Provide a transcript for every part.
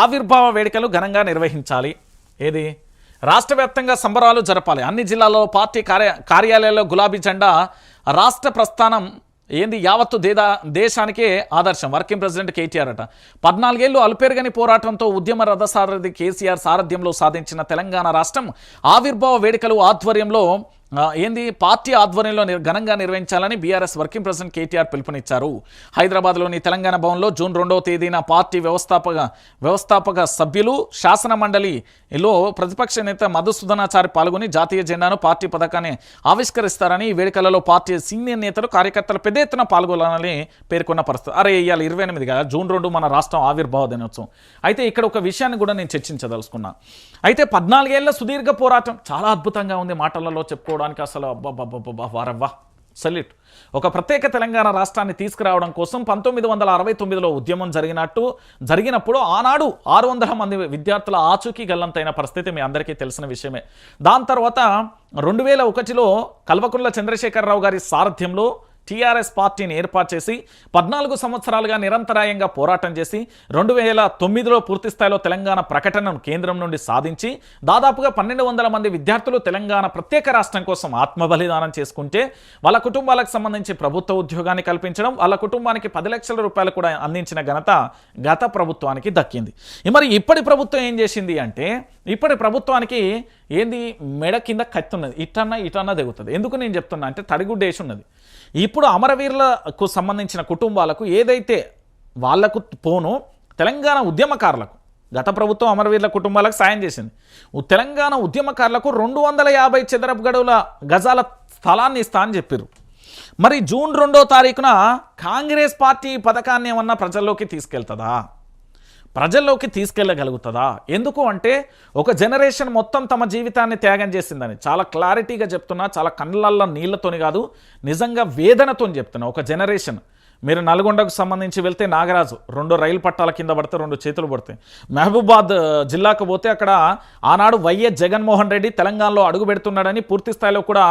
ఆవిర్భావ వేడుకలు ఘనంగా నిర్వహించాలి. ఏది? రాష్ట్ర వ్యాప్తంగా సంబరాలు జరపాలి. అన్ని జిల్లాల్లో పార్టీ కార్య కార్యాలయాల్లో గులాబీ జెండా రాష్ట్ర ప్రస్థానం ఏంది? యావత్తు దేదా దేశానికే ఆదర్శం. వర్కింగ్ ప్రెసిడెంట్ కేటీఆర్ అట. పద్నాలుగేళ్ళు అల్పేరుగని పోరాటంతో ఉద్యమ రథసారథి కేసీఆర్ సారథ్యంలో సాధించిన తెలంగాణ రాష్ట్రం ఆవిర్భావ వేడుకలు ఆధ్వర్యంలో ఏంది? పార్టీ ఆధ్వర్యంలో నిర్- ఘనంగా నిర్వహించాలని బీఆర్ఎస్ వర్కింగ్ ప్రెసిడెంట్ కేటీఆర్ పిలుపునిచ్చారు. హైదరాబాద్లోని తెలంగాణ భవన్లో జూన్ రెండవ తేదీన పార్టీ వ్యవస్థాపక వ్యవస్థాపక సభ్యులు శాసన మండలిలో ప్రతిపక్ష నేత మధుసూదనాచారి పాల్గొని జాతీయ జెండాను పార్టీ పథకాన్ని ఆవిష్కరిస్తారని ఈ వేడుకలలో పార్టీ సీనియర్ నేతలు కార్యకర్తలు పెద్ద ఎత్తున పాల్గొనాలని పేర్కొన్న పరిస్థితి. అరే ఇవాళ ఇరవై ఎనిమిది కదా? జూన్ రెండు మన రాష్ట్రం ఆవిర్భావ దినోత్సవం. అయితే ఇక్కడ ఒక విషయాన్ని కూడా నేను చర్చించదలుచుకున్నా. అయితే పద్నాలుగేళ్ళ సుదీర్ఘ పోరాటం చాలా అద్భుతంగా ఉంది మాటలలో చెప్పుకోవడానికి అసలు అబ్బాబ్బాబ్బా వారవ్వా. సల్యూట్ ఒక ప్రత్యేక తెలంగాణ రాష్ట్రాన్ని తీసుకురావడం కోసం పంతొమ్మిది వందల అరవై తొమ్మిదిలో ఉద్యమం జరిగినట్టు జరిగినప్పుడు ఆనాడు ఆరు వందల మంది విద్యార్థుల ఆచూకీ గల్లంతైన పరిస్థితి మీ అందరికీ తెలిసిన విషయమే. దాని తర్వాత రెండు వేల ఒకటిలో కల్వకుంట్ల చంద్రశేఖరరావు గారి సారథ్యంలో టీఆర్ఎస్ పార్టీని ఏర్పాటు చేసి పద్నాలుగు సంవత్సరాలుగా నిరంతరాయంగా పోరాటం చేసి రెండు వేల తొమ్మిదిలో పూర్తిస్థాయిలో తెలంగాణ ప్రకటనను కేంద్రం నుండి సాధించి దాదాపుగా పన్నెండు వందల మంది విద్యార్థులు తెలంగాణ ప్రత్యేక రాష్ట్రం కోసం ఆత్మబలిదానం చేసుకుంటే వాళ్ళ కుటుంబాలకు సంబంధించి ప్రభుత్వ ఉద్యోగాన్ని కల్పించడం వాళ్ళ కుటుంబానికి పది లక్షల రూపాయలు కూడా అందించిన ఘనత గత ప్రభుత్వానికి దక్కింది. మరి ఇప్పటి ప్రభుత్వం ఏం చేసింది అంటే ఇప్పటి ప్రభుత్వానికి ఏంది మెడ కింద కత్తి ఉన్నది. ఇటన్నా ఇటన్నా దిగుతుంది ఎందుకు నేను చెప్తున్నా అంటే తడిగుడ్డేసి ఉన్నది. ఇప్పుడు అమరవీరులకు సంబంధించిన కుటుంబాలకు ఏదైతే వాళ్ళకు పోను తెలంగాణ ఉద్యమకారులకు గత ప్రభుత్వం అమరవీరుల కుటుంబాలకు సాయం చేసింది. తెలంగాణ ఉద్యమకారులకు రెండు వందల యాభై చదరపు గడువుల గజాల స్థలాన్ని ఇస్తా అని చెప్పారు మరి జూన్ రెండో తారీఖున కాంగ్రెస్ పార్టీ పథకాన్ని ఏమన్నా ప్రజల్లోకి తీసుకెళ్తుందా? ప్రజల్లోకి తీసుకెళ్ళగలుగుతుందా? ఎందుకు అంటే ఒక జనరేషన్ మొత్తం తమ జీవితాన్ని త్యాగం చేసిందని. చాలా క్లారిటీగా చెప్తున్నా చాలా కళ్ళల్లో నీళ్ళతోని కాదు నిజంగా వేదనతో చెప్తున్నా. ఒక జనరేషన్ మీరు నల్గొండకు సంబంధించి వెళ్తే నాగరాజు రెండు రైలు పట్టాల కింద పడితే రెండు చేతులు పడతాయి. మహబూబాద్ జిల్లాకు పోతే అక్కడ ఆనాడు వైఎస్ జగన్మోహన్ రెడ్డి తెలంగాణలో అడుగు పెడుతున్నాడని పూర్తి స్థాయిలో కూడా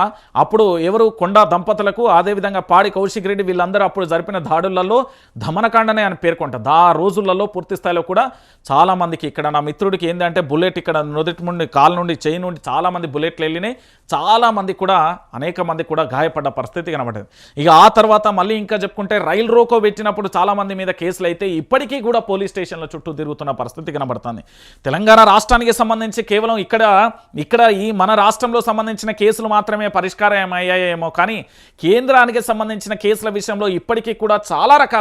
అప్పుడు ఎవరు కొండా దంపతులకు అదేవిధంగా పాడి కౌశిక్ రెడ్డి వీళ్ళందరూ అప్పుడు జరిపిన దాడులలో దమనకాండనే అని పేర్కొంటారు ఆ రోజులలో పూర్తి స్థాయిలో కూడా చాలామందికి ఇక్కడ నా మిత్రుడికి ఏంటంటే బుల్లెట్ ఇక్కడ నుదుటి నుండి కాలు నుండి చేయి నుండి చాలామంది బుల్లెట్లు వెళ్ళినాయి. చాలామంది కూడా అనేక మంది కూడా గాయపడ్డ పరిస్థితి కనబడింది ఇక ఆ తర్వాత మళ్ళీ ఇంకా చెప్పుకుంటే రైలు రోకో పెట్టినప్పుడు చాలా మంది మీద కేసులు అయితే ఇప్పటికీ కూడా పోలీస్ స్టేషన్ల చుట్టూ తిరుగుతున్న పరిస్థితి కనబడుతుంది. తెలంగాణ రాష్ట్రానికి సంబంధించి కేవలం ఇక్కడ ఇక్కడ ఈ మన రాష్ట్రంలో సంబంధించిన కేసులు మాత్రమే పరిష్కారం అయ్యాయేమో కానీ కేంద్రానికి సంబంధించిన కేసుల విషయంలో ఇప్పటికీ కూడా చాలా రకాల